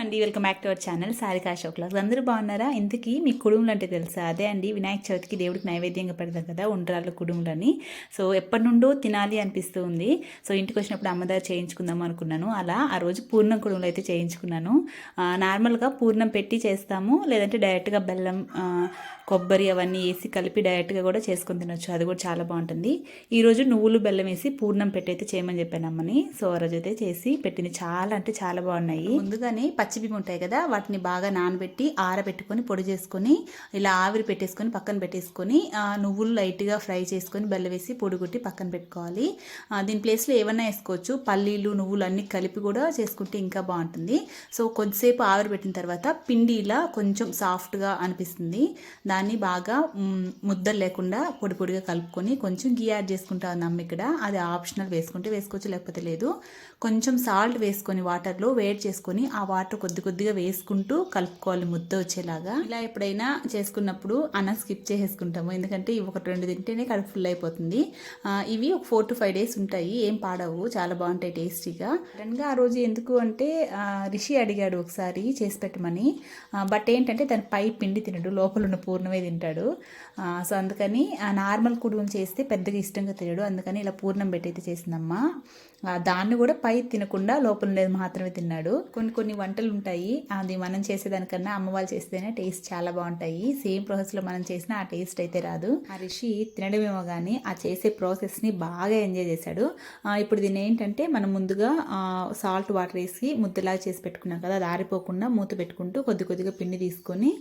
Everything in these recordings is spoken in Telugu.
అండి. Welcome back to our channel Sarika షోక్లాస్ అందరూ బాగున్నారా? ఇంతకీ మీ కుడుములు అంటే తెలుసా? అదే అండి వినాయక చవితికి దేవుడికి నైవేద్యంగా పెడతారు కదా ఉండ్రాళ్ళ కుడుములని. సో ఎప్పటి నుండో తినాలి అనిపిస్తూ ఉంది. సో ఇంటికి వచ్చినప్పుడు అమ్మదారు చేయించుకుందాం అనుకున్నాను. అలా ఆ రోజు పూర్ణం కుడుములు అయితే చేయించుకున్నాను. నార్మల్గా పూర్ణం పెట్టి చేస్తాము. లేదంటే డైరెక్ట్గా బెల్లం కొబ్బరి అవన్నీ వేసి కలిపి డైరెక్ట్గా కూడా చేసుకొని తినొచ్చు. అది కూడా చాలా బాగుంటుంది. ఈరోజు నువ్వులు బెల్లం వేసి పూర్ణం పెట్టి అయితే చేయమని చెప్పాను అమ్మని. సో ఆ రోజు అయితే చేసి పెట్టింది. చాలా అంటే చాలా బాగున్నాయి. ముందుగానే పచ్చి ఉంటాయి కదా వాటిని బాగా నానబెట్టి ఆరబెట్టుకొని పొడి చేసుకొని ఇలా ఆవిరి పెట్టేసుకొని పక్కన పెట్టేసుకొని నువ్వులు లైట్గా ఫ్రై చేసుకొని బెల్లం వేసి పొడి కొట్టి పక్కన పెట్టుకోవాలి. దీని ప్లేస్లో ఏమన్నా వేసుకోవచ్చు. పల్లీలు నువ్వులు అన్నీ కలిపి కూడా చేసుకుంటే ఇంకా బాగుంటుంది. సో కొద్దిసేపు ఆవిరి పెట్టిన తర్వాత పిండి ఇలా కొంచెం సాఫ్ట్గా అనిపిస్తుంది. దాన్ని బాగా ముద్దలు లేకుండా పొడి పొడిగా కలుపుకొని కొంచెం గీ యాడ్ చేసుకుంటా ఉన్నాం ఇక్కడ. అది ఆప్షనల్ వేసుకుంటే వేసుకోవచ్చు లేకపోతే లేదు. కొంచెం సాల్ట్ వేసుకొని వాటర్లో వేడి చేసుకొని ఆ వాటర్ కొద్ది కొద్దిగా వేసుకుంటూ కలుపుకోవాలి ముద్ద వచ్చేలాగా. ఇలా ఎప్పుడైనా చేసుకున్నప్పుడు అన్న స్కిప్ చేసేసుకుంటాము. ఎందుకంటే ఇవి ఒకటి రెండు తింటేనే కడుపు ఫుల్ అయిపోతుంది. ఇవి ఒక ఫోర్ టు ఫైవ్ డేస్ ఉంటాయి. ఏం పాడవు. చాలా బాగుంటాయి టేస్టీగా. సడన్గా ఆ రోజు ఎందుకు అంటే రిషి అడిగాడు ఒకసారి చేసి పెట్టమని. బట్ ఏంటంటే తన పై పిండి తినడు. లోపల ఉన్న పూర్ణమే తింటాడు. సో అందుకని ఆ నార్మల్ కుడుములు చేస్తే పెద్దగా ఇష్టంగా తినడు. అందుకని ఇలా పూర్ణం పెట్టి అయితే చేసిందమ్మా దాన్ని కూడా పై తినకుండా లోపల ఉండేది మాత్రమే తిన్నాడు. కొన్ని కొన్ని వంటలు ఉంటాయి అది మనం చేసేదానికన్నా అమ్మ వాళ్ళు చేస్తేనే టేస్ట్ చాలా బాగుంటాయి. సేమ్ ప్రాసెస్లో మనం చేసిన ఆ టేస్ట్ అయితే రాదు. ఆ రిషి తినడమేమో కానీ ఆ చేసే ప్రాసెస్ని బాగా ఎంజాయ్ చేశాడు. ఇప్పుడు దీన్ని ఏంటంటే మనం ముందుగా సాల్ట్ వాటర్ వేసి ముద్దలాగా చేసి పెట్టుకున్నాం కదా అది ఆరిపోకుండా మూత పెట్టుకుంటూ కొద్ది కొద్దిగా పిండి తీసుకొని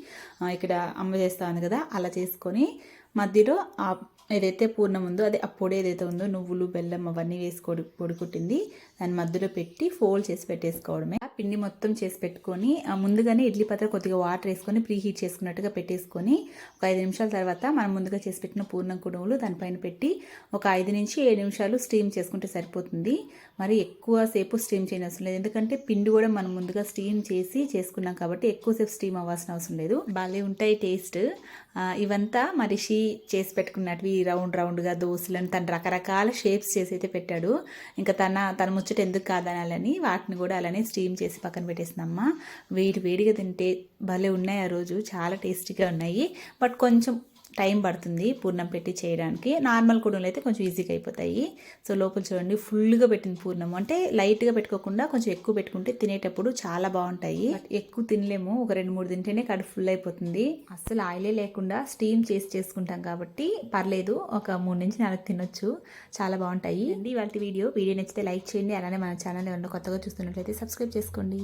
ఇక్కడ అమ్మ చేస్తా ఉంది కదా అలా చేసుకొని మధ్యలో ఆ ఏదైతే పూర్ణం ఉందో అదే ఆ పొడి ఏదైతే ఉందో నువ్వులు బెల్లం అవన్నీ వేసి పొడి పొడి కుట్టింది. దాని మధ్యలో పెట్టి ఫోల్డ్ చేసి పెట్టేసుకోవడమే. పిండి మొత్తం చేసి పెట్టుకొని ముందుగానే ఇడ్లీ పాత్ర కొద్దిగా వాటర్ వేసుకొని ప్రీ హీట్ చేసుకున్నట్టుగా పెట్టేసుకొని ఒక ఐదు నిమిషాల తర్వాత మనం ముందుగా చేసి పెట్టిన పూర్ణం కుడుములు దానిపైన పెట్టి ఒక ఐదు నుంచి ఏడు నిమిషాలు స్టీమ్ చేసుకుంటే సరిపోతుంది. మరి ఎక్కువ సేపు స్టీమ్ చేయని అవసరం లేదు. ఎందుకంటే పిండి కూడా మనం ముందుగా స్టీమ్ చేసి చేసుకున్నాం కాబట్టి ఎక్కువసేపు స్టీమ్ అవ్వాల్సిన అవసరం లేదు. భలే ఉంటాయి టేస్ట్. ఇవంతా మరిషి చేసి పెట్టుకున్నవి రౌండ్ రౌండ్గా దోశలను తను రకరకాల షేప్స్ చేసి అయితే పెట్టాడు. ఇంకా తన తన ముచ్చట ఎందుకు కాదనాలని వాటిని కూడా అలానే స్టీమ్ చేసి పక్కన పెట్టేసిందమ్మ. వేడి వేడిగా తింటే భలే ఉన్నాయి ఆ రోజు. చాలా టేస్టీగా ఉన్నాయి. బట్ కొంచెం టైం పడుతుంది పూర్ణం పెట్టి చేయడానికి. నార్మల్ కుడుములు అయితే కొంచెం ఈజీగా అయిపోతాయి. సో లోపల చూడండి ఫుల్గా పెట్టింది పూర్ణం. అంటే లైట్గా పెట్టుకోకుండా కొంచెం ఎక్కువ పెట్టుకుంటే తినేటప్పుడు చాలా బాగుంటాయి. ఎక్కువ తినలేము. ఒక రెండు మూడు తింటేనే కడుపు ఫుల్ అయిపోతుంది. అస్సలు ఆయిలే లేకుండా స్టీమ్ చేసి చేసుకుంటాం కాబట్టి పర్లేదు. ఒక మూడు నుంచి నాలుగు తినొచ్చు. చాలా బాగుంటాయి. అండి ఇవాళ వీడియో. వీడియో నచ్చితే లైక్ చేయండి. అలానే మన ఛానల్ ఏమన్నా కొత్తగా చూస్తున్నట్లయితే సబ్స్క్రైబ్ చేసుకోండి.